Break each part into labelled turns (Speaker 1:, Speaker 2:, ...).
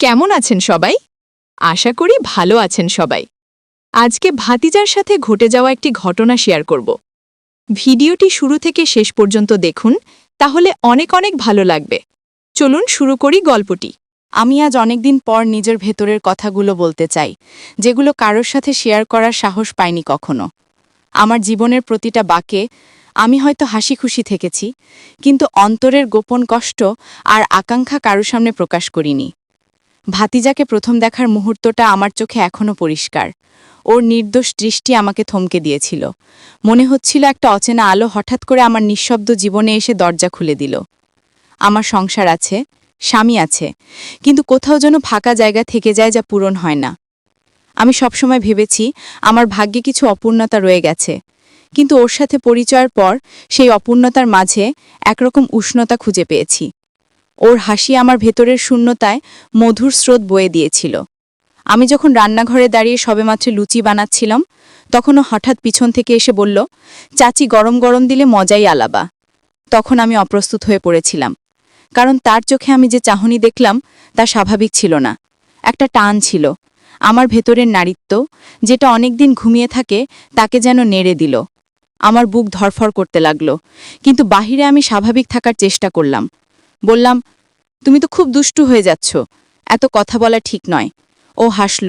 Speaker 1: কেমন আছেন সবাই? আশা করি ভালো আছেন সবাই। আজকে ভাতিজার সাথে ঘটে যাওয়া একটি ঘটনা শেয়ার করব। ভিডিওটি শুরু থেকে শেষ পর্যন্ত দেখুন, তাহলে অনেক অনেক ভালো লাগবে। চলুন শুরু করি গল্পটি।
Speaker 2: আমি আজ অনেকদিন পর নিজের ভেতরের কথাগুলো বলতে চাই, যেগুলো কারোর সাথে শেয়ার করার সাহস পাইনি কখনো। আমার জীবনের প্রতিটা বাকে আমি হয়তো হাসি খুশি থেকেছি, কিন্তু অন্তরের গোপন কষ্ট আর আকাঙ্ক্ষা কারোর সামনে প্রকাশ করিনি। ভাতিজাকে প্রথম দেখার মুহূর্তটা আমার চোখে এখনও পরিষ্কার। ওর নির্দোষ দৃষ্টি আমাকে থমকে দিয়েছিল। মনে হচ্ছিল একটা অচেনা আলো হঠাৎ করে আমার নিঃশব্দ জীবনে এসে দরজা খুলে দিল। আমার সংসার আছে, স্বামী আছে, কিন্তু কোথাও যেন ফাঁকা জায়গা থেকে যায় যা পূরণ হয় না। আমি সবসময় ভেবেছি আমার ভাগ্যে কিছু অপূর্ণতা রয়ে গেছে, কিন্তু ওর সাথে পরিচয়ের পর সেই অপূর্ণতার মাঝে একরকম উষ্ণতা খুঁজে পেয়েছি। ওর হাসি আমার ভেতরের শূন্যতায় মধুর স্রোত বয়ে দিয়েছিল। আমি যখন রান্নাঘরে দাঁড়িয়ে সবেমাত্র লুচি বানাচ্ছিলাম, তখনও হঠাৎ পিছন থেকে এসে বলল, চাচি গরম গরম দিলে মজাই আলাবা তখন আমি অপ্রস্তুত হয়ে পড়েছিলাম, কারণ তার চোখে আমি যে চাহনি দেখলাম, তা স্বাভাবিক ছিল না। একটা টান ছিল, আমার ভেতরের নারীত্ব যেটা অনেকদিন ঘুমিয়ে থাকে, তাকে যেন নেড়ে দিল। আমার বুক ধরফর করতে লাগল, কিন্তু বাহিরে আমি স্বাভাবিক থাকার চেষ্টা করলাম। বললাম, তুমি তো খুব দুষ্টু হয়ে যাচ্ছ। এত কথা বলা ঠিক নয়। ও হাসল,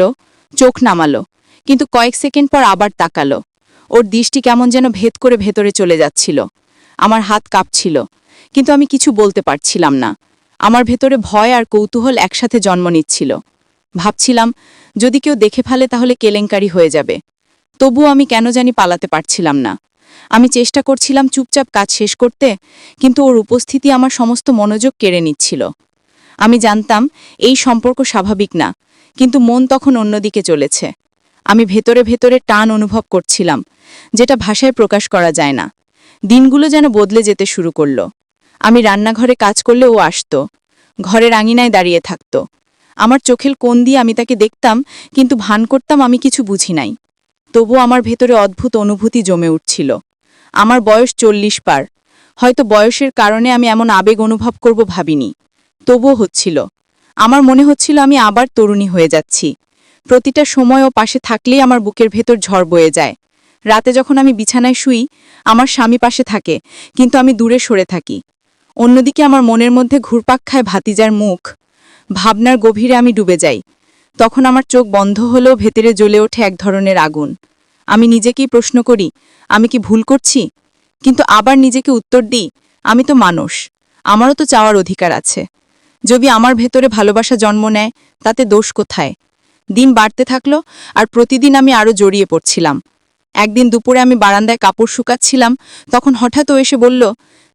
Speaker 2: চোখ নামালো, কিন্তু কয়েক সেকেন্ড পর আবার তাকালো। ওর দৃষ্টি কেমন যেন ভেদ করে ভেতরে চলে যাচ্ছিল। আমার হাত কাঁপছিল, কিন্তু আমি কিছু বলতে পারছিলাম না। আমার ভেতরে ভয় আর কৌতূহল একসাথে জন্ম নিচ্ছিল। ভাবছিলাম, যদি কেউ দেখে ফেলে তাহলে কেলেঙ্কারি হয়ে যাবে। তবুও আমি কেন জানি পালাতে পারছিলাম না। আমি চেষ্টা করছিলাম চুপচাপ কাজ শেষ করতে, কিন্তু ওর উপস্থিতি আমার সমস্ত মনোযোগ কেড়ে নিচ্ছিল। আমি জানতাম, এই সম্পর্ক স্বাভাবিক না, কিন্তু মন তখন অন্যদিকে চলেছে। আমি ভেতরে ভেতরে টান অনুভব করছিলাম, যেটা ভাষায় প্রকাশ করা যায় না। দিনগুলো যেন বদলে যেতে শুরু করল। আমি রান্নাঘরে কাজ করলে ও আসত, ঘরের আঙিনায় দাঁড়িয়ে থাকত। আমার চোখের কোণ দিয়ে আমি তাকে দেখতাম, কিন্তু ভান করতাম আমি কিছু বুঝি নাই। তবু আমার ভেতরে অদ্ভুত অনুভূতি জমে উঠছিল। আমার বয়স চল্লিশ পার। হয়তো বয়সের কারণে আমি এমন আবেগ অনুভব করব ভাবিনি। তবুও হচ্ছিল। আমার মনে হচ্ছিল আমি আবার তরুণী হয়ে যাচ্ছি। প্রতিটা সময় ও পাশে থাকলেই আমার বুকের ভেতর ঝড় বয়ে যায়। রাতে যখন আমি বিছানায় শুই, আমার স্বামী পাশে থাকে, কিন্তু আমি দূরে সরে থাকি। অন্যদিকে আমার মনের মধ্যে ঘুরপাক খায় ভাতিজার মুখ। ভাবনার গভীরে আমি ডুবে যাই। তখন আমার চোখ বন্ধ হলেও ভেতরে জ্বলে ওঠে এক ধরনের আগুন। আমি নিজেকেই প্রশ্ন করি, আমি কি ভুল করছি? কিন্তু আবার নিজেকে উত্তর দিই, আমি তো মানুষ, আমারও তো চাওয়ার অধিকার আছে। যদি আমার ভেতরে ভালোবাসা জন্ম নেয়, তাতে দোষ কোথায়? দিন বাড়তে থাকল আর প্রতিদিন আমি আরও জড়িয়ে পড়ছিলাম। একদিন দুপুরে আমি বারান্দায় কাপড় শুকাচ্ছিলাম, তখন হঠাৎ ও এসে বলল,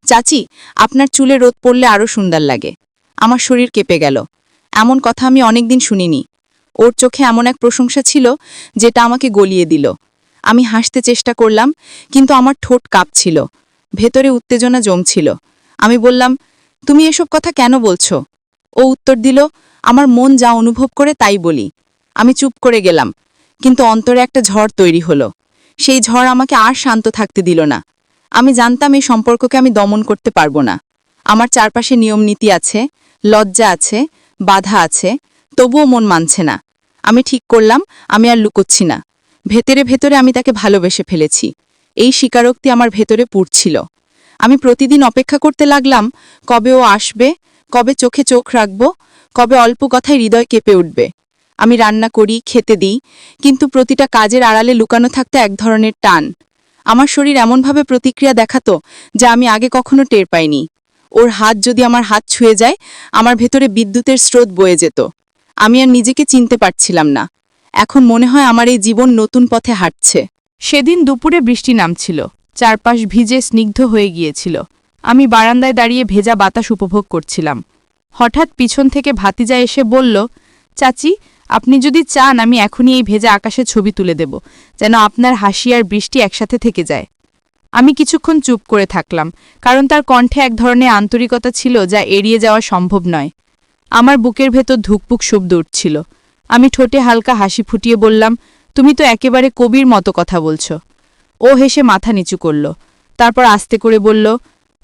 Speaker 2: চাচি, আপনার চুলে রোদ পড়লে আরও সুন্দর লাগে। আমার শরীর কেঁপে গেল। এমন কথা আমি অনেকদিন শুনিনি। ওর চোখে এমন এক প্রশংসা ছিল যেটা আমাকে গলিয়ে দিল। আমি হাসতে চেষ্টা করলাম, কিন্তু আমার ঠোঁট কাঁপছিল। ভেতরে উত্তেজনা জমছিল। আমি বললাম, তুমি এসব কথা কেন বলছো? ও উত্তর দিল, আমার মন যা অনুভব করে তাই বলি। আমি চুপ করে গেলাম, কিন্তু অন্তরে একটা ঝড় তৈরি হলো। সেই ঝড় আমাকে আর শান্ত থাকতে দিল না। আমি জানতাম এই সম্পর্ককে আমি দমন করতে পারব না। আমার চারপাশে নিয়ম নীতি আছে, লজ্জা আছে, বাধা আছে তবুও মন মানছে না। আমি ঠিক করলাম, আমি আর লুকোচ্ছি না। ভেতরে ভেতরে আমি তাকে ভালোবেসে ফেলেছি। এই স্বীকারোক্তি আমার ভেতরে পুড়ছিল। আমি প্রতিদিন অপেক্ষা করতে লাগলাম, কবে ও আসবে, কবে চোখে চোখ রাখব, কবে অল্প কথায় হৃদয় কেঁপে উঠবে। আমি রান্না করি, খেতে দিই, কিন্তু প্রতিটা কাজের আড়ালে লুকানো থাকতে এক ধরনের টান। আমার শরীর এমনভাবে প্রতিক্রিয়া দেখাতো যা আমি আগে কখনো টের পাইনি। ওর হাত যদি আমার হাত ছুঁয়ে যায়, আমার ভেতরে বিদ্যুতের স্রোত বয়ে যেত। আমি আর নিজেকে চিনতে পারছিলাম না। এখন মনে হয় আমার এই জীবন নতুন পথে হাঁটছে।
Speaker 1: সেদিন দুপুরে বৃষ্টি নামছিল। চারপাশ ভিজে স্নিগ্ধ হয়ে গিয়েছিল। আমি বারান্দায় দাঁড়িয়ে ভেজা বাতাস উপভোগ করছিলাম। হঠাৎ পিছন থেকে ভাতিজা এসে বলল, চাচি, আপনি যদি চান, আমি এখনই এই ভেজা আকাশে ছবি তুলে দেব, যেন আপনার হাসি আর বৃষ্টি একসাথে থেকে যায়। আমি কিছুক্ষণ চুপ করে থাকলাম, কারণ তার কণ্ঠে এক ধরনের আন্তরিকতা ছিল যা এড়িয়ে যাওয়া সম্ভব নয়। আমার বুকের ভেতর ধুকপুক শব্দ উঠছিল। আমি ঠোঁটে হালকা হাসি ফুটিয়ে বললাম, তুমি তো একেবারে কবির মতো কথা বলছো। ও হেসে মাথা নিচু করল, তারপর আস্তে করে বলল,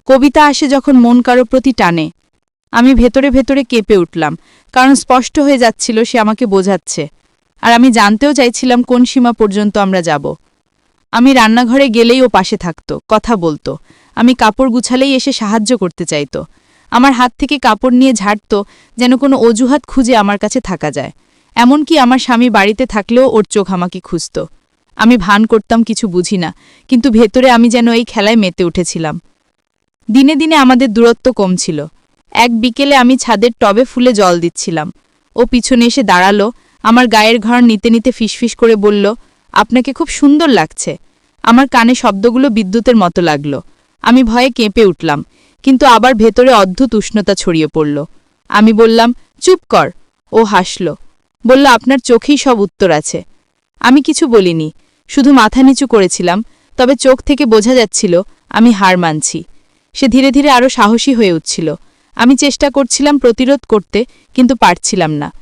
Speaker 1: কবিতা আসে যখন মন কারও প্রতি টানে। আমি ভেতরে ভেতরে কেঁপে উঠলাম, কারণ স্পষ্ট হয়ে যাচ্ছিল সে আমাকে বোঝাচ্ছে, আর আমি জানতেও চাইছিলাম কোন সীমা পর্যন্ত আমরা যাব। আমি রান্নাঘরে গেলেই ও পাশে থাকতো, কথা বলতো। আমি কাপড় গুছালেই এসে সাহায্য করতে চাইতো। আমার হাত থেকে কাপড় নিয়ে ঝাড়ত যেন কোনো অজুহাত খুঁজে আমার কাছে থাকা যায়। এমনকি আমার স্বামী বাড়িতে থাকলেও ওর চোখ আমাকে খুঁজত। আমি ভান করতাম কিছু বুঝি না, কিন্তু ভেতরে আমি যেন এই খেলায় মেতে উঠেছিলাম। দিনে দিনে আমাদের দূরত্ব কমছিল। এক বিকেলে আমি ছাদের টবে ফুলে জল দিচ্ছিলাম। ও পিছনে এসে দাঁড়াল, আমার গায়ের ঘর নিতে নিতে ফিসফিস করে বলল, আপনাকে খুব সুন্দর লাগছে। আমার কানে শব্দগুলো বিদ্যুতের মতো লাগল। আমি ভয়ে কেঁপে উঠলাম। কিন্তু আবার ভেতরে অদ্ভুত উষ্ণতা ছড়িয়ে পড়ল। আমি বললাম, চুপ কর। ও হাসল। বলল, আপনার চোখেই সব উত্তর আছে। আমি কিছু বলিনি, শুধু মাথা নিচু করেছিলাম, তবে চোখ থেকে বোঝা যাচ্ছিল, আমি হার মানছি। সে ধীরে ধীরে আরও সাহসী হয়ে উঠছিল। আমি চেষ্টা করছিলাম প্রতিরোধ করতে, কিন্তু পারছিলাম না।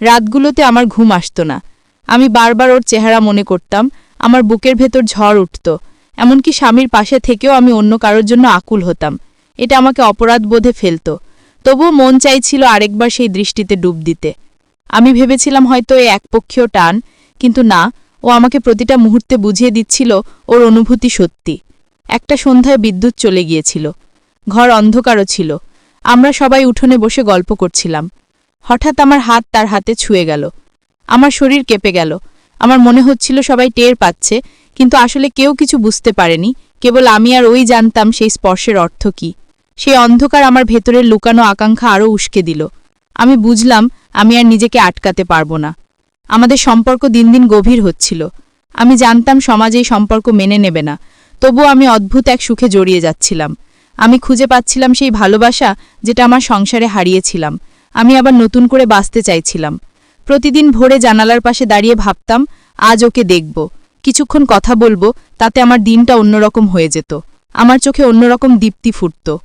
Speaker 1: রাতগুলোতে আমার ঘুম আসতো না। আমি বারবার ওর চেহারা মনে করতাম, আমার বুকের ভেতর ঝড় উঠত, এমনকি স্বামীর পাশে থেকেও আমি অন্য কারোর জন্য আকুল হতাম। এটা আমাকে অপরাধ বোধে ফেলত। তবুও মন চাইছিল আরেকবার সেই দৃষ্টিতে ডুব দিতে। আমি ভেবেছিলাম হয়তো এ একপক্ষীয় টান, কিন্তু না, ও আমাকে প্রতিটা মুহূর্তে বুঝিয়ে দিচ্ছিল ওর অনুভূতি সত্যি। একটা সন্ধ্যায় বিদ্যুৎ চলে গিয়েছিল। ঘর অন্ধকারও ছিল। আমরা সবাই উঠোনে বসে গল্প করছিলাম। হঠাৎ আমার হাত তার হাতে ছুঁয়ে গেল। আমার শরীর কেঁপে গেল। আমার মনে হচ্ছিল সবাই টের পাচ্ছে, কিন্তু আসলে কেউ কিছু বুঝতে পারেনি। কেবল আমি আর ওই জানতাম সেই স্পর্শের অর্থ কি। সেই অন্ধকার আমার ভেতরের লুকানো আকাঙ্ক্ষা আরও উস্কে দিল। আমি বুঝলাম, আমি আর নিজেকে আটকাতে পারব না। আমাদের সম্পর্ক দিন দিন গভীর হচ্ছিল। আমি জানতাম, সমাজ এই সম্পর্ক মেনে নেবে না। তবুও আমি অদ্ভুত এক সুখে জড়িয়ে যাচ্ছিলাম। আমি খুঁজে পাচ্ছিলাম সেই ভালোবাসা যেটা আমার সংসারে হারিয়েছিলাম। আমি আবার নতুন করে বাঁচতে চাইছিলাম। প্রতিদিন ভোরে জানালার পাশে দাঁড়িয়ে ভাবতাম, আজ ওকে দেখব। কিছুক্ষণ কথা বলব, তাতে আমার দিনটা অন্যরকম হয়ে যেত। আমার চোখে অন্যরকম দীপ্তি ফুটত।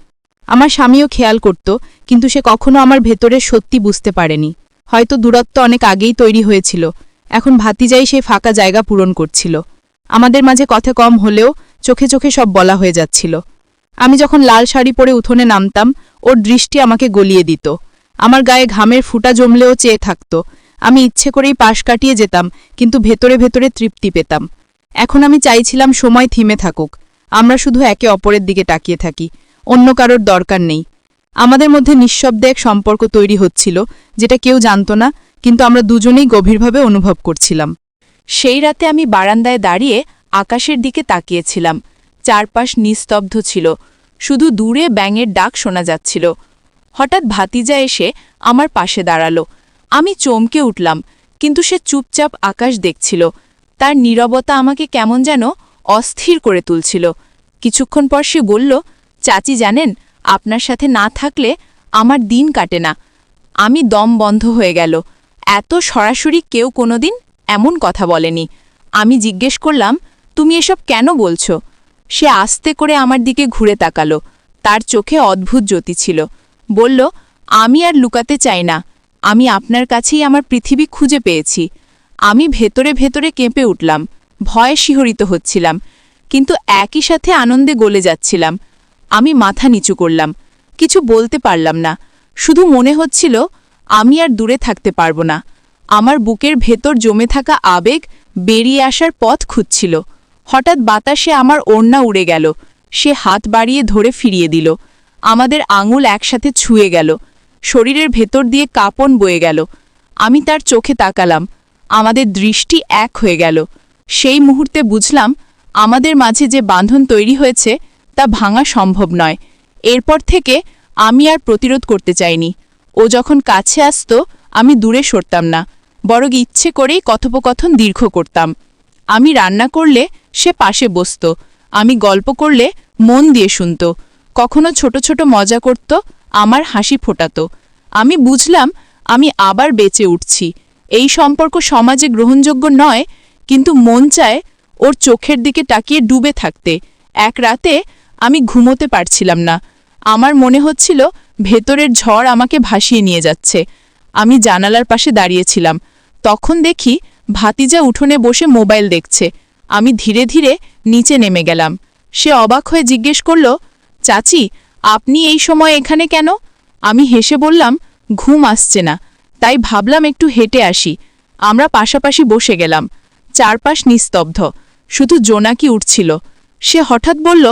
Speaker 1: আমার স্বামীও খেয়াল করত, কিন্তু সে কখনো আমার ভেতরের সত্যি বুঝতে পারেনি। হয়তো দূরত্ব অনেক আগেই তৈরি হয়েছিল। এখন ভাতিজাই সেই ফাঁকা জায়গা পূরণ করছিল। আমাদের মাঝে কথা কম হলেও চোখে চোখে সব বলা হয়ে যাচ্ছিল। আমি যখন লাল শাড়ি পরে উঠোনে নামতাম, ওর দৃষ্টি আমাকে গলিয়ে দিত। আমার গায়ে ঘামের ফুটা জমলেও চেয়ে থাকত। আমি ইচ্ছে করেই পাশ কাটিয়ে যেতাম, কিন্তু ভেতরে ভেতরে তৃপ্তি পেতাম। এখন আমি চাইছিলাম সময় থিমে থাকুক। আমরা শুধু একে অপরের দিকে তাকিয়ে থাকি। অন্য কারোর দরকার নেই। আমাদের মধ্যে নিঃশব্দে এক সম্পর্ক তৈরি হচ্ছিল, যেটা কেউ জানত না, কিন্তু আমরা দুজনেই গভীরভাবে অনুভব করছিলাম।
Speaker 2: সেই রাতে আমি বারান্দায় দাঁড়িয়ে আকাশের দিকে তাকিয়েছিলাম। চারপাশ নিস্তব্ধ ছিল। শুধু দূরে ব্যাঙের ডাক শোনা যাচ্ছিল। হঠাৎ ভাতিজা এসে আমার পাশে দাঁড়াল। আমি চমকে উঠলাম, কিন্তু সে চুপচাপ আকাশ দেখছিল। তার নীরবতা আমাকে কেমন যেন অস্থির করে তুলছিল। কিছুক্ষণ পর সে বলল চাচি জানেন, আপনার সাথে না থাকলে আমার দিন কাটে না। আমি দম বন্ধ হয়ে গেল। এত সরাসরি কেউ কোনোদিন এমন কথা বলেনি। আমি জিজ্ঞেস করলাম, তুমি এসব কেন বলছো? সে আস্তে করে আমার দিকে ঘুরে তাকালো। তার চোখে অদ্ভুত জ্যোতি ছিল। বলল, আমি আর লুকাতে চাই না। আমি আপনার কাছেই আমার পৃথিবী খুঁজে পেয়েছি। আমি ভেতরে ভেতরে কেঁপে উঠলাম। ভয়ে শিহরিত হচ্ছিলাম। কিন্তু একই সাথে আনন্দে গলে যাচ্ছিলাম। আমি মাথা নিচু করলাম। কিছু বলতে পারলাম না। শুধু মনে হচ্ছিল, আমি আর দূরে থাকতে পারব না। আমার বুকের ভেতর জমে থাকা আবেগ বেরিয়ে আসার পথ খুঁজছিল। হঠাৎ বাতাসে আমার ওড়না উড়ে গেল। সে হাত বাড়িয়ে ধরে ফিরিয়ে দিল। আমাদের আঙুল একসাথে ছুঁয়ে গেল। শরীরের ভেতর দিয়ে কাপন বয়ে গেল। আমি তার চোখে তাকালাম। আমাদের দৃষ্টি এক হয়ে গেল। সেই মুহূর্তে বুঝলাম, আমাদের মাঝে যে বাঁধন তৈরি হয়েছে তা ভাঙা সম্ভব নয়। এরপর থেকে আমি আর প্রতিরোধ করতে চাইনি। ও যখন কাছে আসতো, আমি দূরে সরতাম না। বরং ইচ্ছে করেই কথোপকথন দীর্ঘ করতাম। আমি রান্না করলে সে পাশে বসত। আমি গল্প করলে মন দিয়ে শুনত। কখনো ছোট ছোট মজা করত, আমার হাসি ফোটাত। আমি বুঝলাম, আমি আবার বেঁচে উঠছি। এই সম্পর্ক সমাজে গ্রহণযোগ্য নয়, কিন্তু মন চায় ওর চোখের দিকে তাকিয়ে ডুবে থাকতে। এক রাতে আমি ঘুমোতে পারছিলাম না। আমার মনে হচ্ছিল ভেতরের ঝড় আমাকে ভাসিয়ে নিয়ে যাচ্ছে। আমি জানালার পাশে দাঁড়িয়েছিলাম। তখন দেখি ভাতিজা উঠোনে বসে মোবাইল দেখছে। আমি ধীরে ধীরে নিচে নেমে গেলাম। সে অবাক হয়ে জিজ্ঞেস করল, চাচি, আপনি এই সময় এখানে কেন?
Speaker 1: আমি হেসে বললাম, ঘুম আসছে না। তাই ভাবলাম একটু হেঁটে আসি। আমরা পাশাপাশি বসে গেলাম। চারপাশ নিস্তব্ধ। শুধু জোনাকি উঠছিল। সে হঠাৎ বলল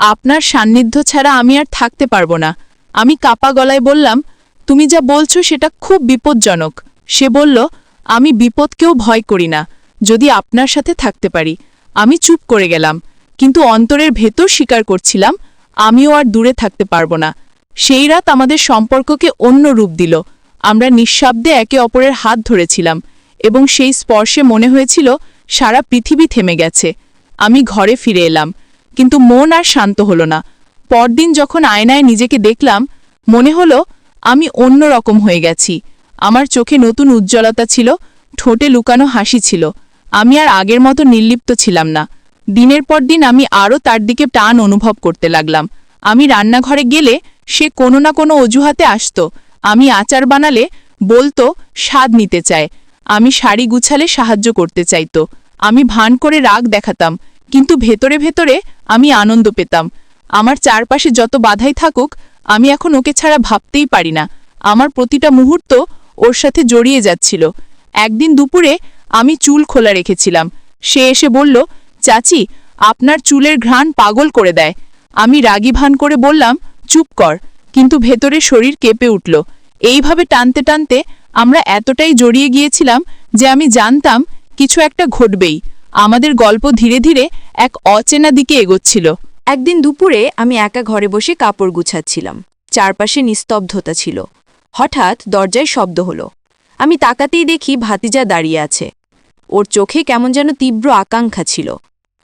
Speaker 1: আপনার সান্নিধ্য ছাড়া আমি আর থাকতে পারব না। আমি কাপা গলায় বললাম, তুমি যা বলছো সেটা খুব বিপজ্জনক। সে বলল, আমি বিপদকেও ভয় করি না, যদি আপনার সাথে থাকতে পারি। আমি চুপ করে গেলাম, কিন্তু অন্তরের ভেতর স্বীকার করছিলাম, আমিও আর দূরে থাকতে পারব না। সেই রাত আমাদের সম্পর্ককে অন্য রূপ দিল। আমরা নিঃশব্দে একে অপরের হাত ধরেছিলাম এবং সেই স্পর্শে মনে হয়েছিল সারা পৃথিবী থেমে গেছে। আমি ঘরে ফিরে এলাম। কিন্তু মন আর শান্ত হলো না। পরদিন যখন আয়নায় নিজেকে দেখলাম, মনে হলো আমি অন্য রকম হয়ে গেছি। আমার চোখে নতুন উজ্জ্বলতা ছিল, ঠোঁটে লুকানো হাসি ছিল। আমি আর আগের মতো নির্লিপ্ত ছিলাম না। দিনের পর দিন আমি আরও তার দিকে টান অনুভব করতে লাগলাম। আমি রান্নাঘরে গেলে সে কোনো না কোনো অজুহাতে আসত। আমি আচার বানালে বলতো, স্বাদ নিতে চায়। আমি শাড়ি গুছালে সাহায্য করতে চাইতো। আমি ভান করে রাগ দেখাতাম। কিন্তু ভেতরে ভেতরে আমি আনন্দ পেতাম। আমার চারপাশে যত বাধাই থাকুক, আমি এখন ওকে ছাড়া ভাবতেই পারি না। আমার প্রতিটা মুহূর্ত ওর সাথে জড়িয়ে যাচ্ছিল। একদিন দুপুরে আমি চুল খোলা রেখেছিলাম। সে এসে বলল, চাচি, আপনার চুলের ঘ্রাণ পাগল করে দেয়। আমি রাগী ভান করে বললাম, চুপ কর। কিন্তু ভেতরে শরীর কেঁপে উঠল। এইভাবে টানতে টানতে আমরা এতটাই জড়িয়ে গিয়েছিলাম যে আমি জানতাম, কিছু একটা ঘটবেই। আমাদের গল্প ধীরে ধীরে এক অচেনা দিকে এগোচ্ছিল।
Speaker 2: একদিন দুপুরে আমি একা ঘরে বসে কাপড় গুছাচ্ছিলাম। চারপাশে নিস্তব্ধতা ছিল। হঠাৎ দরজায় শব্দ হলো। আমি তাকাতেই দেখি ভাতিজা দাঁড়িয়ে আছে। ওর চোখে কেমন যেন তীব্র আকাঙ্ক্ষা ছিল।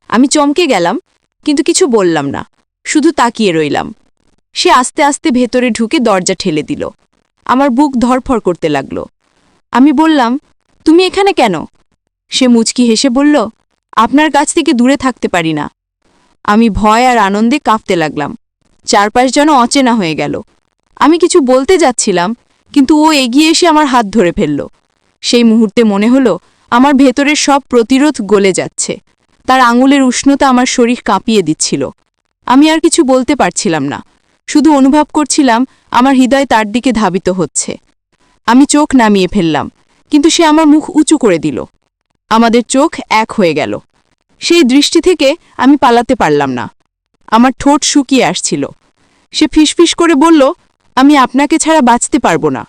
Speaker 2: আমি চমকে গেলাম, কিন্তু কিছু বললাম না। শুধু তাকিয়ে রইলাম। সে আস্তে আস্তে ভেতরে ঢুকে দরজা ঠেলে দিল। আমার বুক ধরফর করতে লাগল। আমি বললাম, তুমি এখানে কেন? সে মুচকি হেসে বলল, আপনার কাছ থেকে দূরে থাকতে পারি না। আমি ভয় আর আনন্দে কাঁপতে লাগলাম। চারপাশ যেন অচেনা হয়ে গেল। আমি কিছু বলতে যাচ্ছিলাম, কিন্তু ও এগিয়ে এসে আমার হাত ধরে ফেলল। সেই মুহূর্তে মনে হলো, আমার ভেতরের সব প্রতিরোধ গলে যাচ্ছে। তার আঙুলের উষ্ণতা আমার শরীর কাঁপিয়ে দিচ্ছিল। আমি আর কিছু বলতে পারছিলাম না। শুধু অনুভব করছিলাম, আমার হৃদয় তার দিকে ধাবিত হচ্ছে। আমি চোখ নামিয়ে ফেললাম, কিন্তু সে আমার মুখ উঁচু করে দিল। আমাদের চোখ এক হয়ে গেল। সেই দৃষ্টি থেকে আমি পালাতে পারলাম না। আমার ঠোঁট শুকিয়ে আসছিল। সে ফিসফিস করে বলল, আমি আপনাকে ছাড়া বাঁচতে পারব না।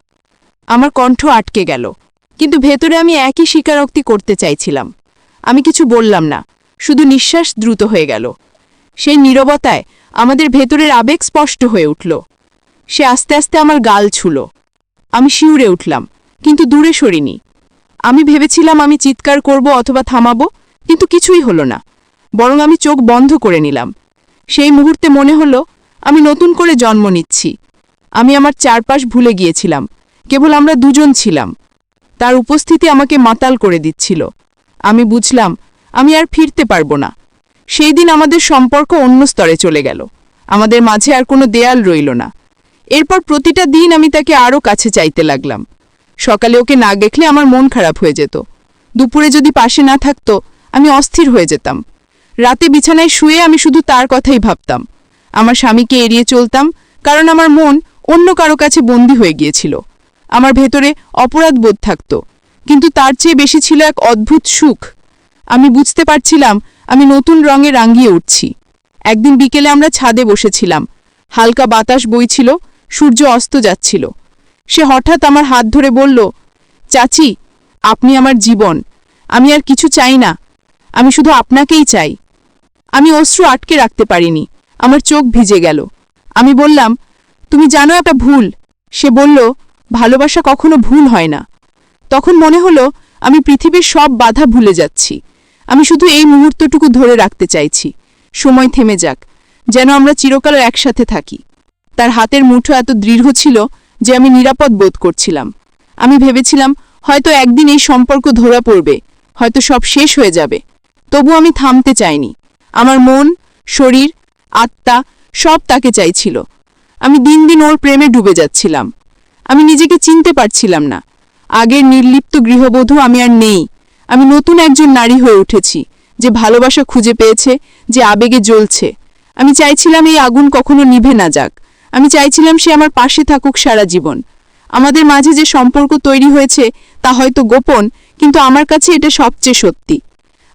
Speaker 2: আমার কণ্ঠ আটকে গেল, কিন্তু ভেতরে আমি একই স্বীকারোক্তি করতে চাইছিলাম। আমি কিছু বললাম না, শুধু নিঃশ্বাস দ্রুত হয়ে গেল। সেই নীরবতায় আমাদের ভেতরের আবেগ স্পষ্ট হয়ে উঠল। সে আস্তে আস্তে আমার গাল ছুল। আমি শিউরে উঠলাম, কিন্তু দূরে সরিনি। আমি ভেবেছিলাম আমি চিৎকার করব অথবা থামাবো, কিন্তু কিছুই হলো না। বরং আমি চোখ বন্ধ করে নিলাম। সেই মুহূর্তে মনে হলো, আমি নতুন করে জন্ম নিচ্ছি। আমি আমার চারপাশ ভুলে গিয়েছিলাম। কেবল আমরা দুজন ছিলাম। তার উপস্থিতি আমাকে মাতাল করে দিচ্ছিল। আমি বুঝলাম, আমি আর ফিরতে পারব না। সেই দিন আমাদের সম্পর্ক অন্য স্তরে চলে গেল। আমাদের মাঝে আর কোনো দেয়াল রইল না। এরপর প্রতিটা দিন আমি তাকে আরও কাছে চাইতে লাগলাম। সকালে ওকে না দেখলে আমার মন খারাপ হয়ে যেত। দুপুরে যদি পাশে না থাকতো, আমি অস্থির হয়ে যেতাম। রাতে বিছানায় শুয়ে আমি শুধু তার কথাই ভাবতাম। আমার স্বামীকে এড়িয়ে চলতাম, কারণ আমার মন অন্য কারও কাছে বন্দী হয়ে গিয়েছিল। আমার ভেতরে অপরাধ বোধ থাকত, কিন্তু তার চেয়ে বেশি ছিল এক অদ্ভুত সুখ। আমি বুঝতে পারছিলাম, আমি নতুন রঙে রাঙিয়ে উঠছি। একদিন বিকেলে আমরা ছাদে বসেছিলাম। হালকা বাতাস বইছিল, সূর্য অস্ত যাচ্ছিল। সে হঠাৎ আমার হাত ধরে বলল, চাচি, আপনি আমার জীবন। আমি আর কিছু চাই না। আমি শুধু আপনাকেই চাই। আমি অশ্রু আটকে রাখতে পারিনি। আমার চোখ ভিজে গেল। আমি বললাম, তুমি জানো একটা ভুল। সে বলল, ভালোবাসা কখনো ভুল হয় না। তখন মনে হলো, আমি পৃথিবীর সব বাধা ভুলে যাচ্ছি। আমি শুধু এই মুহূর্তটুকু ধরে রাখতে চাইছি। সময় থেমে যাক। যেন আমরা চিরকাল একসাথে থাকি। তার হাতের মুঠো এত দৃঢ় ছিল যে আমি নিরাপদ বোধ করছিলাম। আমি ভেবেছিলাম, হয়তো একদিন এই সম্পর্ক ধরা পড়বে, হয়তো সব শেষ হয়ে যাবে। তবু আমি থামতে চাইনি। আমার মন, শরীর, আত্মা সব তাকে চাইছিল। আমি দিন দিন ওর প্রেমে ডুবে যাচ্ছিলাম। আমি নিজেকে চিনতে পারছিলাম না। আগের নির্লিপ্ত গৃহবধূ আমি আর নেই। আমি নতুন একজন নারী হয়ে উঠেছি, যে ভালোবাসা খুঁজে পেয়েছে, যে আবেগে জ্বলছে। আমি চাইছিলাম এই আগুন কখনো নিভে না যাক।
Speaker 1: আমি চাইছিলাম সে আমার পাশে থাকুক সারা জীবন। আমাদের মাঝে যে সম্পর্ক তৈরি হয়েছে, তা হয়তো গোপন, কিন্তু আমার কাছে এটা সবচেয়ে সত্যি।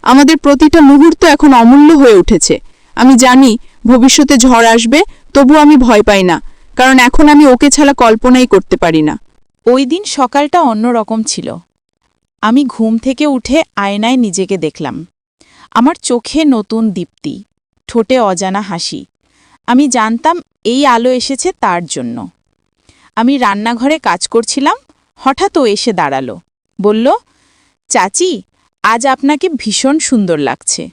Speaker 1: আমাদের প্রতিটা মুহূর্ত এখন অমূল্য হয়ে উঠেছে। আমি জানি, ভবিষ্যতে ঝড় আসবে তবু আমি ভয় পাই না, কারণ এখন আমি ওকে ছাড়া কল্পনাই করতে পারি না।
Speaker 2: ওই দিন সকালটা অন্যরকম ছিল। আমি ঘুম থেকে উঠে আয়নায় নিজেকে দেখলাম। আমার চোখে নতুন দীপ্তি, ঠোঁটে অজানা হাসি। আমি জানতাম এই আলো এসেছে তার জন্য। আমি রান্নাঘরে কাজ করছিলাম, হঠাৎ ও এসে দাঁড়াল। বলল, চাচি, আজ আপনাকে ভীষণ সুন্দর লাগছে।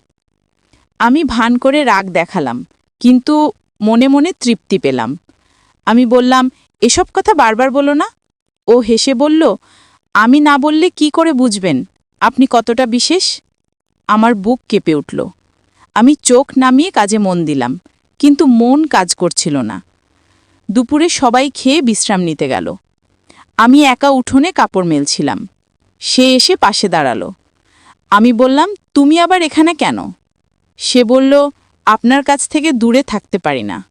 Speaker 2: আমি ভান করে রাগ দেখালাম, কিন্তু মনে মনে তৃপ্তি পেলাম। আমি বললাম, এসব কথা বারবার বলো না। ও হেসে বলল, আমি না বললে কি করে বুঝবেন? আপনি কতটা বিশেষ? আমার বুক কেঁপে উঠল। আমি চোখ নামিয়ে কাজে মন দিলাম। কিন্তু মন কাজ করছিল না। দুপুরে সবাই খেয়ে বিশ্রাম নিতে গেল। আমি একা উঠোনে কাপড় মেলছিলাম। সে এসে পাশে দাঁড়াল। আমি বললাম, তুমি আবার এখানে কেন? সে বলল, আপনার কাছ থেকে দূরে থাকতে পারি না।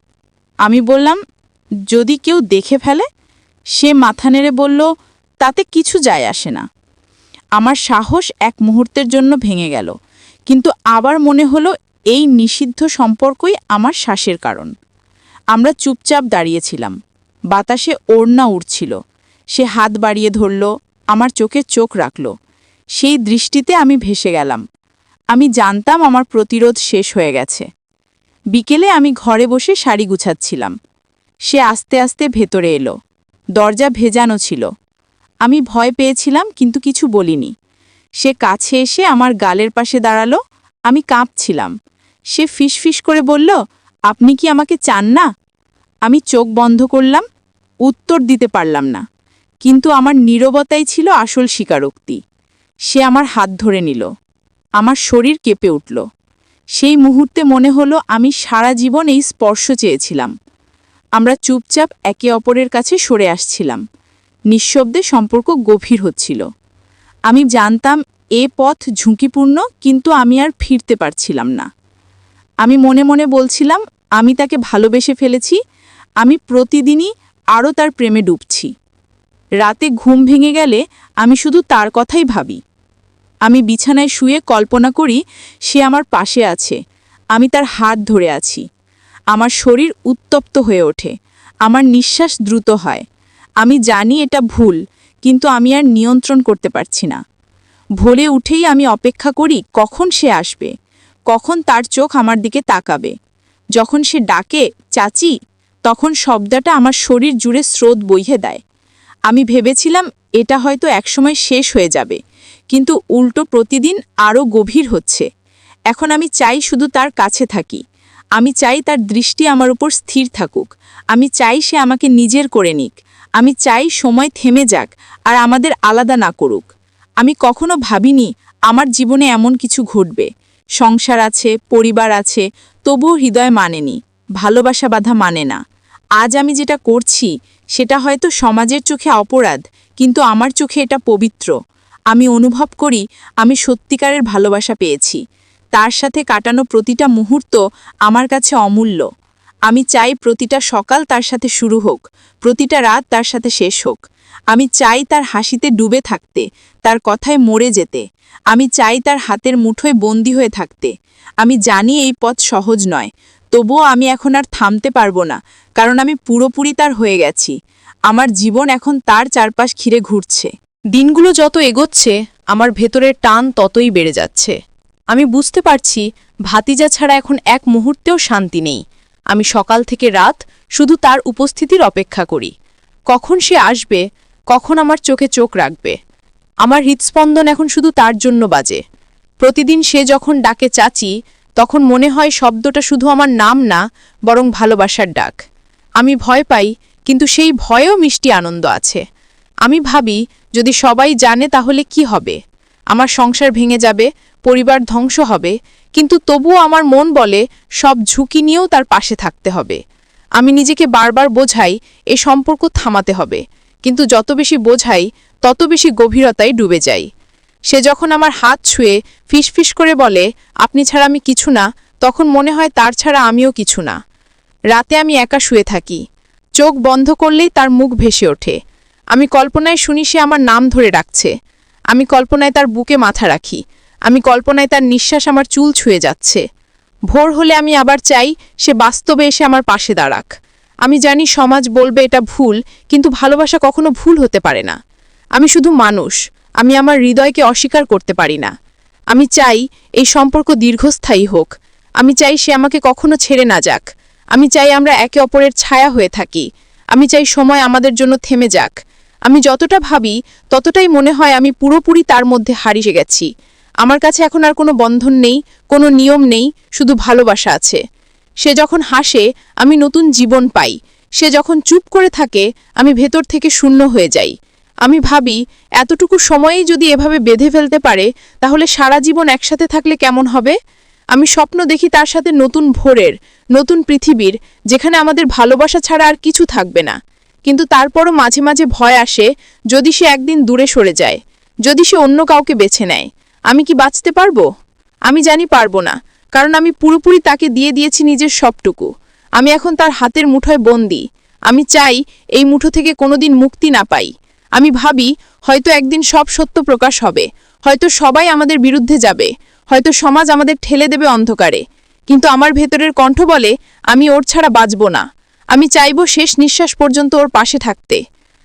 Speaker 2: আমি বললাম, যদি কেউ দেখে ফেলে? সে মাথা নেড়ে বলল, তাতে কিছু যায় আসে না। আমার সাহস এক মুহূর্তের জন্য ভেঙে গেল, কিন্তু আবার মনে হলো এই নিষিদ্ধ সম্পর্কই আমার শ্বাসের কারণ। আমরা চুপচাপ দাঁড়িয়েছিলাম। বাতাসে ওড়না উড়ছিল। সে হাত বাড়িয়ে ধরল, আমার চোখে চোখ রাখল। সেই দৃষ্টিতে আমি ভেসে গেলাম। আমি জানতাম আমার প্রতিরোধ শেষ হয়ে গেছে। বিকেলে আমি ঘরে বসে শাড়ি গুছাচ্ছিলাম। সে আস্তে আস্তে ভেতরে এলো। দরজা ভেজানো ছিল। আমি ভয় পেয়েছিলাম, কিন্তু কিছু বলিনি। সে কাছে এসে আমার গালের পাশে দাঁড়াল। আমি কাঁপছিলাম। সে ফিসফিস করে বলল, আপনি কি আমাকে চান না? আমি চোখ বন্ধ করলাম, উত্তর দিতে পারলাম না। কিন্তু আমার নীরবতাই ছিল আসল স্বীকারোক্তি। সে আমার হাত ধরে নিল। আমার শরীর কেঁপে উঠল। সেই মুহূর্তে মনে হলো আমি সারা জীবন এই স্পর্শ চেয়েছিলাম। আমরা চুপচাপ একে অপরের কাছে সরে আসছিলাম। নিঃশব্দে সম্পর্ক গভীর হচ্ছিল। আমি জানতাম এ পথ ঝুঁকিপূর্ণ, কিন্তু আমি আর ফিরতে পারছিলাম না। আমি মনে মনে বলছিলাম, আমি তাকে ভালোবেসে ফেলেছি, আমি প্রতিদিনই আরও তার প্রেমে ডুবছি। রাতে ঘুম ভেঙে গেলে আমি শুধু তার কথাই ভাবি। আমি বিছানায় শুয়ে কল্পনা করি, সে আমার পাশে আছে, আমি তার হাত ধরে আছি। আমার শরীর উত্তপ্ত হয়ে ওঠে, আমার নিঃশ্বাস দ্রুত হয়। আমি জানি এটা ভুল, কিন্তু আমি আর নিয়ন্ত্রণ করতে পারছি না। ভোরে উঠেই আমি অপেক্ষা করি, কখন সে আসবে? কখন তার চোখ আমার দিকে তাকাবে? যখন সে ডাকে, চাচি, তখন শব্দটা আমার শরীর জুড়ে স্রোত বইয়ে দেয়। আমি ভেবেছিলাম এটা হয়তো একসময় শেষ হয়ে যাবে, কিন্তু উল্টো প্রতিদিন আরও গভীর হচ্ছে। এখন আমি চাই শুধু তার কাছে থাকি। আমি চাই তার দৃষ্টি আমার উপর স্থির থাকুক। আমি চাই সে আমাকে নিজের করে নিক। আমি চাই সময় থেমে যাক আর আমাদের আলাদা না করুক। আমি কখনো ভাবিনি আমার জীবনে এমন কিছু ঘটবে। সংসার আছে, পরিবার আছে, তবুও হৃদয় মানেনি, ভালোবাসা বাধা মানে না। আজ আমি যেটা করছি, সেটা হয়তো সমাজের চোখে অপরাধ, কিন্তু আমার চোখে এটা পবিত্র। আমি অনুভব করি, আমি সত্যিকারের ভালোবাসা পেয়েছি। তার সাথে কাটানো প্রতিটা মুহূর্ত আমার কাছে অমূল্য। আমি চাই প্রতিটা সকাল তার সাথে শুরু হোক, প্রতিটা রাত তার সাথে শেষ হোক। আমি চাই তার হাসিতে ডুবে থাকতে, তার কথায় মরে যেতে। আমি চাই তার হাতের মুঠোয় বন্দী হয়ে থাকতে। আমি জানি এই পথ সহজ নয়, তবুও আমি এখন আর থামতে পারব না, কারণ আমি পুরোপুরি তার হয়ে গেছি। আমার জীবন এখন তার চারপাশ ঘিরে ঘুরছে।
Speaker 1: দিনগুলো যত এগোচ্ছে, আমার ভেতরের টান ততই বেড়ে যাচ্ছে। আমি বুঝতে পারছি, ভাতিজা ছাড়া এখন এক মুহূর্তেও শান্তি নেই। আমি সকাল থেকে রাত শুধু তার উপস্থিতির অপেক্ষা করি। কখন সে আসবে কখন আমার চোখে চোখ রাখবে? আমার হৃদস্পন্দন এখন শুধু তার জন্য বাজে। প্রতিদিন সে যখন ডাকে চাচি, তখন মনে হয় শব্দটা শুধু আমার নাম না, বরং ভালোবাসার ডাক। আমি ভয় পাই, কিন্তু সেই ভয়েও মিষ্টি আনন্দ আছে। আমি ভাবি, যদি সবাই জানে তাহলে কি হবে? আমার সংসার ভেঙে যাবে, পরিবার ধ্বংস হবে, কিন্তু তবুও আমার মন বলে, সব ঝুঁকি নিয়েও তার পাশে থাকতে হবে। আমি নিজেকে বারবার বোঝাই, এ সম্পর্ক থামাতে হবে। কিন্তু যত বেশি বোঝাই, তত বেশি গভীরতায় ডুবে যাই সে যখন আমার হাত ছুঁয়ে ফিসফিস করে বলে, আপনি ছাড়া আমি কিছু না, তখন মনে হয় তার ছাড়া আমিও কিছু না। রাতে আমি একা শুয়ে থাকি। চোখ বন্ধ করলেই তার মুখ ভেসে ওঠে। আমি কল্পনায় শুনি সে আমার নাম ধরে ডাকছে। আমি কল্পনায় তার বুকে মাথা রাখি। আমি কল্পনায় তার নিঃশ্বাস আমার চুল ছুঁয়ে যাচ্ছে। ভোর হলে আমি আবার চাই সে বাস্তবে এসে আমার পাশে দাঁড়াক। আমি জানি সমাজ বলবে এটা ভুল, কিন্তু ভালোবাসা কখনো ভুল হতে পারে না। আমি শুধু মানুষ, আমি আমার হৃদয়কে অস্বীকার করতে পারি না। আমি চাই এই সম্পর্ক দীর্ঘস্থায়ী হোক। আমি চাই সে আমাকে কখনো ছেড়ে না যাক। আমি চাই আমরা একে অপরের ছায়া হয়ে থাকি। আমি চাই সময় আমাদের জন্য থেমে যাক। আমি যতটা ভাবি, ততটাই মনে হয় আমি পুরোপুরি তার মধ্যে হারিয়ে গেছি। আমার কাছে এখন আর কোনো বন্ধন নেই, কোনো নিয়ম নেই, শুধু ভালোবাসা আছে। সে যখন হাসে, আমি নতুন জীবন পাই। সে যখন চুপ করে থাকে, আমি ভেতর থেকে শূন্য হয়ে যাই। আমি ভাবি, এতটুকু সময়েই যদি এভাবে বেঁধে ফেলতে পারে, তাহলে সারা জীবন একসাথে থাকলে কেমন হবে? আমি স্বপ্ন দেখি তার সাথে নতুন ভোরের, নতুন পৃথিবীর, যেখানে আমাদের ভালোবাসা ছাড়া আর কিছু থাকবে না। কিন্তু তারপরও মাঝে মাঝে ভয় আসে, যদি সে একদিন দূরে সরে যায়, যদি সে অন্য কাউকে বেছে নেয়। আমি কি বাঁচতে পারব? আমি জানি পারব না। কারণ আমি পুরোপুরি তাকে দিয়ে দিয়েছি নিজের সবটুকু। আমি এখন তার হাতের মুঠোয় বন্দি। আমি চাই এই মুঠো থেকে কোনোদিন মুক্তি না পাই। আমি ভাবি, হয়তো একদিন সব সত্য প্রকাশ হবে। হয়তো সবাই আমাদের বিরুদ্ধে যাবে। হয়তো সমাজ আমাদের ঠেলে দেবে অন্ধকারে। কিন্তু আমার ভেতরের কণ্ঠ বলে, আমি ওর ছাড়া বাঁচব না। আমি চাইব শেষ নিঃশ্বাস পর্যন্ত ওর পাশে থাকতে।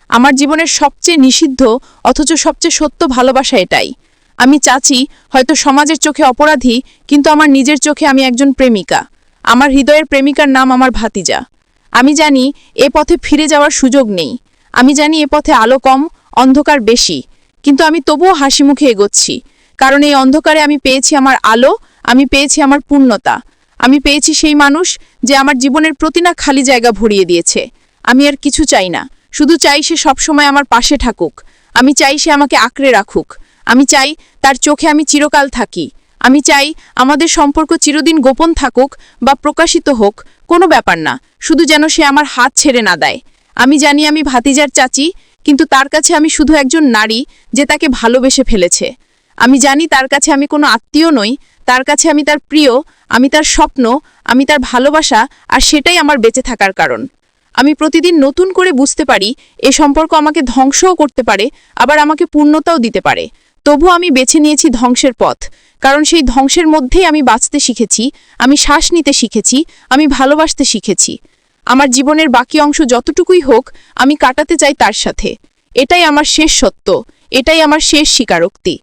Speaker 1: আমার জীবনের সবচেয়ে নিষিদ্ধ, অথচ সবচেয়ে সত্য ভালোবাসা এটাই। আমি চাচি, হয়তো সমাজের চোখে অপরাধী, কিন্তু আমার নিজের চোখে আমি একজন প্রেমিকা। আমার হৃদয়ের প্রেমিকার নাম আমার ভাতিজা। আমি জানি এ পথে ফিরে যাওয়ার সুযোগ নেই। আমি জানি এ পথে আলো কম, অন্ধকার বেশি। কিন্তু আমি তবুও হাসি মুখে এগোচ্ছি। কারণ এই অন্ধকারে আমি পেয়েছি আমার আলো, আমি পেয়েছি আমার পূর্ণতা। আমি পেয়েছি সেই মানুষ যে আমার জীবনের প্রতি না খালি জায়গা ভরিয়ে দিয়েছে। আমি আর কিছু চাই না। শুধু চাই সে সবসময় আমার পাশে থাকুক। আমি চাই সে আমাকে আঁকড়ে রাখুক। আমি চাই তার চোখে আমি চিরকাল থাকি। আমি চাই আমাদের সম্পর্ক চিরদিন গোপন থাকুক বা প্রকাশিত হোক, কোনো ব্যাপার না, শুধু যেন সে আমার হাত ছেড়ে না দেয়। আমি জানি আমি ভাতিজার চাচি, কিন্তু তার কাছে আমি শুধু একজন নারী যে তাকে ভালোবেসে ফেলেছে। আমি জানি তার কাছে আমি কোনো আত্মীয় নই, তার কাছে আমি তার প্রিয়, আমি তার স্বপ্ন, আমি তার ভালোবাসা, আর সেটাই আমার বেঁচে থাকার কারণ। আমি প্রতিদিন নতুন করে বুঝতে পারি, এ সম্পর্ক আমাকে ধ্বংসও করতে পারে, আবার আমাকে পূর্ণতাও দিতে পারে। তবু আমি বেছে নিয়েছি ধ্বংসের পথ, কারণ সেই ধ্বংসের মধ্যেই আমি বাঁচতে শিখেছি, আমি শ্বাস নিতে শিখেছি, আমি ভালোবাসতে শিখেছি। আমার জীবনের বাকি অংশ যতটুকুই হোক, আমি কাটাতে চাই তার সাথে। এটাই আমার শেষ সত্য, এটাই আমার শেষ স্বীকারোক্তি।